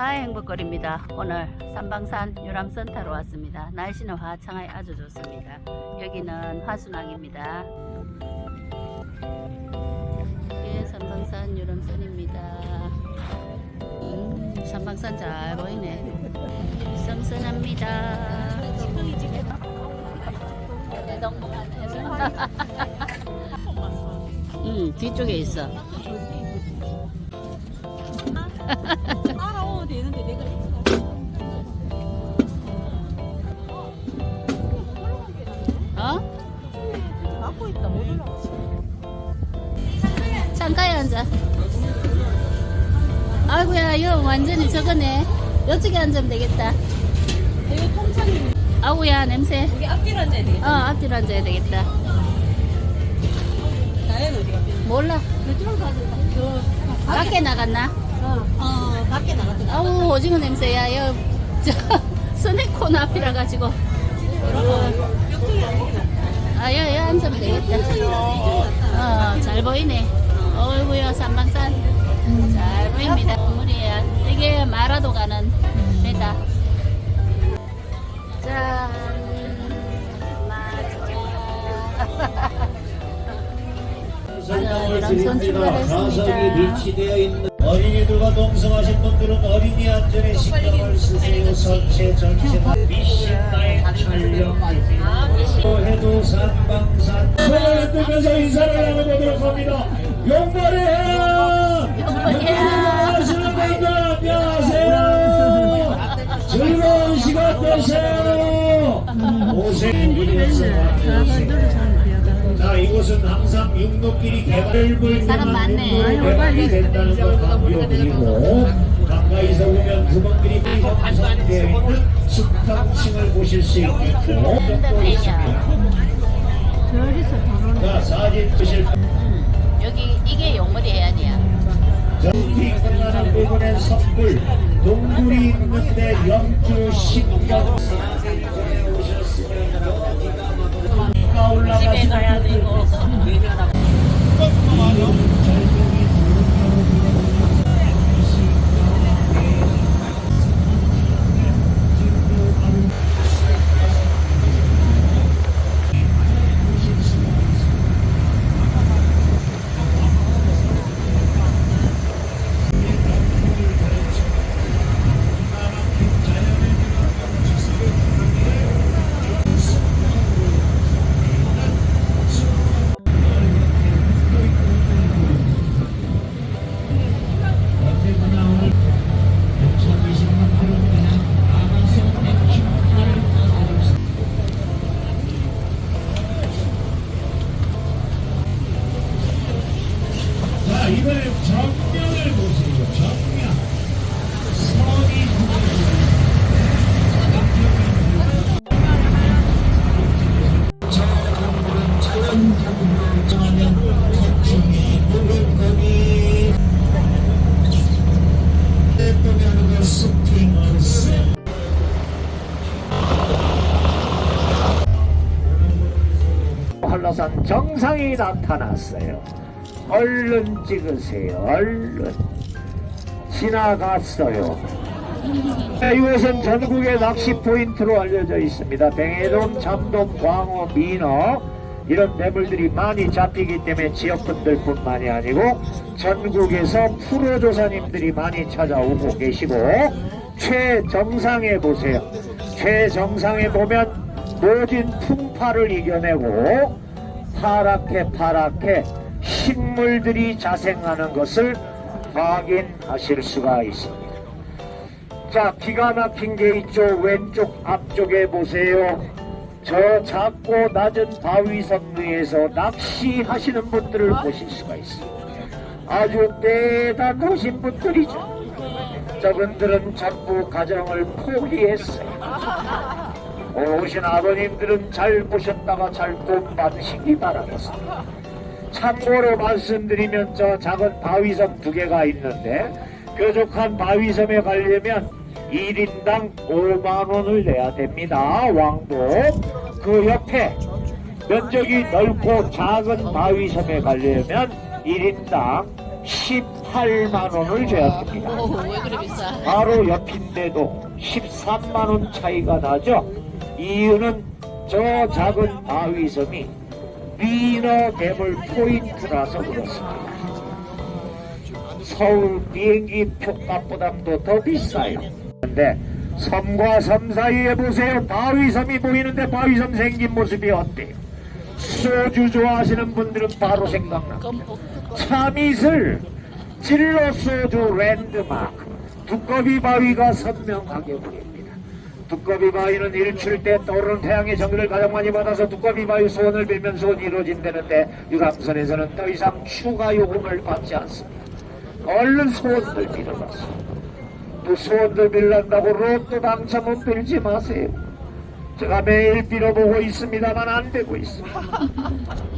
아 행복거리입니다. 오늘 삼방산 타러 왔습니다. 날씨는 화창하게 아주 좋습니다. 여기는 화순항입니다. 예, 삼방산 유람선입니다. 음, 삼방산 잘 보이네. 선선합니다. 음, 뒤쪽에 있어. 되는데 내가 어? 막고 있다 못 올라가지 창가에 앉아. 아이고야, 이거 완전히 저거네. 이쪽에 앉으면 되겠다. 이거 통창이 아우야, 냄새. 여기 앞뒤로 앉아야 어, 되겠다 앞뒤로 앉아야 되겠다. 나연 어디가 몰라. 그쪽으로 가자 저 밖에 나갔나? 어, 어 밖에 나갔다 아우, 오징어 냄새야. 여, 저, 스네콘 앞이라 가지고. 옆쪽이 아니라 아, 여, 여 앉으면 되겠다. 어, 잘 보이네. 어이구야, 삼방산. 잘 보입니다. 물이야. 이게 마라도 가는 배다. 짠. 설명을 남선 드립니다. 출발했습니다. 어린이들과 동성하신 분들은 어린이 안전에 신경을 쓰세요. 선체 전체가 미신 나의 촬영입니다. 해도 산방산 손을 뜨면서 인사를 나눠보도록 합니다. 용발이야! 용발이야! 하시는 분들 안녕하세요. 즐거운 시간 되세요. 고생하셨습니다. 자, 이곳은 항상 육로길이 개발을 사람 많네. 개발이 된다는 걸 강조드리고 가까이서 보면 구멍들이 형성되어 있는 숙탕층을 보실 수 있고 또 있습니다. 자, 사진 보실 여기 이게 용머리 해안이야. 전기 끝나는 부분엔 선불 동굴이 있는데 영주 집에 가야 한라산 정상이 나타났어요. 얼른 찍으세요. 얼른. 지나갔어요. 네, 이곳은 전국의 낚시 포인트로 알려져 있습니다. 뱅에돔, 잠돔, 광어, 민어 이런 대물들이 많이 잡히기 때문에 지역분들뿐만이 아니고 전국에서 프로조사님들이 많이 찾아오고 계시고 최정상에 보세요. 최정상에 보면 모든 풍파를 이겨내고 파랗게 파랗게 식물들이 자생하는 것을 확인하실 수가 있습니다. 자, 기가 막힌 게 있죠. 왼쪽 앞쪽에 보세요. 저 작고 낮은 바위섬 위에서 낚시하시는 분들을 보실 수가 있습니다. 아주 대단하신 분들이죠. 저분들은 전부 가정을 포기했어요. 오신 아버님들은 잘 보셨다가 잘돈 받으시기 바라겠습니다. 참고로 말씀드리면 저 작은 바위섬 두 개가 있는데 뾰족한 바위섬에 가려면 1인당 5만 원을 내야 됩니다. 왕복. 그 옆에 면적이 넓고 작은 바위섬에 가려면 1인당 10 8만 원을 줘야 됩니다. 바로 옆인데도 13만 원 차이가 나죠. 이유는 저 작은 바위섬이 위너 매물 포인트라서 그렇습니다. 서울 비행기 표값보다도 더 비싸요. 근데 섬과 섬 사이에 보세요. 바위섬이 보이는데 바위섬 생긴 모습이 어때요? 소주 좋아하시는 분들은 바로. 껌뻑. 참이슬 진로 소주 랜드마크 두꺼비 바위가 선명하게 보입니다. 두꺼비 바위는 일출 때 떠오르는 태양의 정글을 가장 많이 받아서 두꺼비 바위 소원을 빌면 소원이 이루어진다는데 유람선에서는 더 이상 추가 요금을 받지 않습니다. 얼른 소원들 빌어봤어. 또 소원들 빌란다고 로또 당첨은 빌지 마세요. 제가 매일 빌어보고 있습니다만 안 되고 있습니다.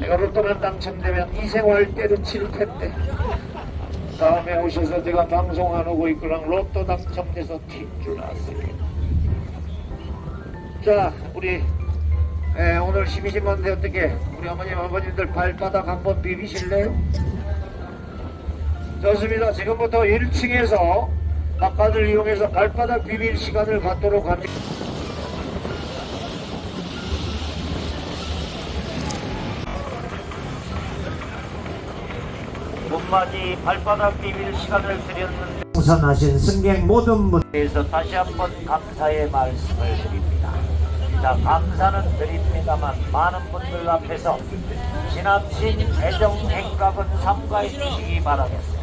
내가 로또만 당첨되면 이 생활 때려칠 텐데 다음에 오셔서 제가 방송 안 하고 있거랑 로또 당첨돼서 튄줄 아세요. 자 우리 에, 오늘 심의신 건데 어떻게 우리 어머님 아버님들 발바닥 한번 비비실래요? 좋습니다. 지금부터 1층에서 바깥을 이용해서 발바닥 비빌 시간을 갖도록 합니다. 봄맞이 발바닥 비빌 시간을 드렸는데 우선하신 승객 모든 분께서 다시 한번 감사의 말씀을 드립니다. 자, 감사는 드립니다만 많은 분들 앞에서 지나친 애정 행각은 삼가해 주시기 바라겠습니다.